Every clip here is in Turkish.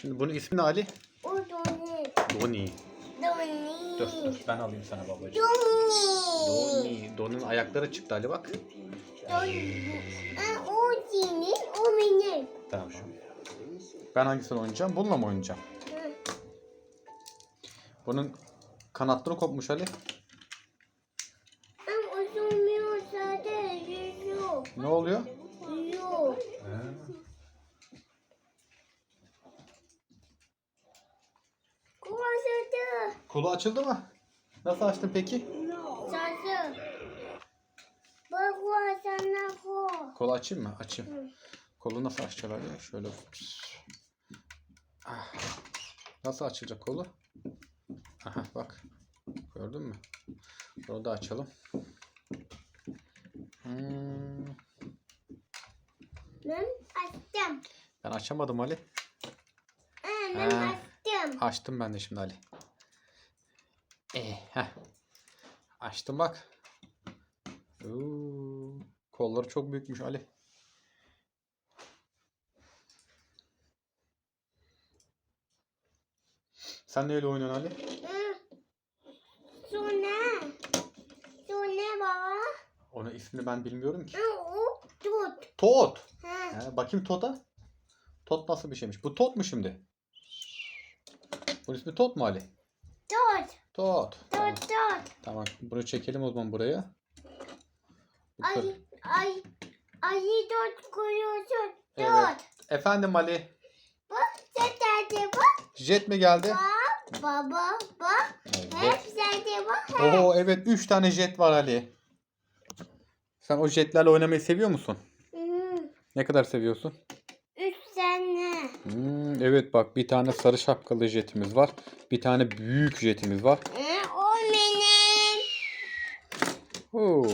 Şimdi bunun ismi ne Ali? O doni. Doni. Doni. Dur, dur ben alayım sana babacığım. Doni. Doni. Doni'nin ayakları çıktı Ali bak. Doni. Ha, o senin, o benim. Tamam. Ben hangisini oynayacağım? Bununla mı oynayacağım? Hı. Bunun kanatları kopmuş Ali. Ama uzunmuyor zaten. Yüzüyor. Ne oluyor? Kuvasıdı. Kolu açıldı mı? Nasıl açtın peki? Sazı. Bak kuvasana ko. Kolu açayım mı? Açayım. Hı. Kolu nasıl açacağız Ali? Şöyle. Ah. Nasıl açılacak kolu? Aha bak. Gördün mü? Bunu da açalım. Hmm, Ben açtım. ben açamadım Ali. Ha, ben açtım. Açtım ben de şimdi Ali. Eh, heh. Açtım bak. Oo, kolları çok büyükmüş Ali. Sen neyle oynuyorsun Ali? Hı. Sonra. Sonra baba. Onun ismini ben bilmiyorum ki. Tot. Ha. He, bakayım Tot'a. Tot nasıl bir şeymiş? Bu Tot mu şimdi? Bunun ismi Tot mu Ali? Tut. Tot. Tamam. Tut tut. tamam. Bunu çekelim o zaman buraya. Bu Ay tır- ay. Ayı tut koyuyorsun. Evet. Efendim Ali. Bak sen de bak. Jet mi geldi? Bak. Baba bak. Hep Evet. sen de bak. Hep. Oo evet 3 tane jet var Ali. Sen o jetlerle oynamayı seviyor musun? Hı. Ne kadar seviyorsun? Hmm, evet bak bir tane sarı şapkalı jetimiz var. Bir tane büyük jetimiz var. Hı, o benim. Oo,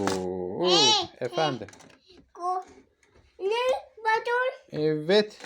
oo, Hey, efendim. Ko. Ne? Baton. Evet.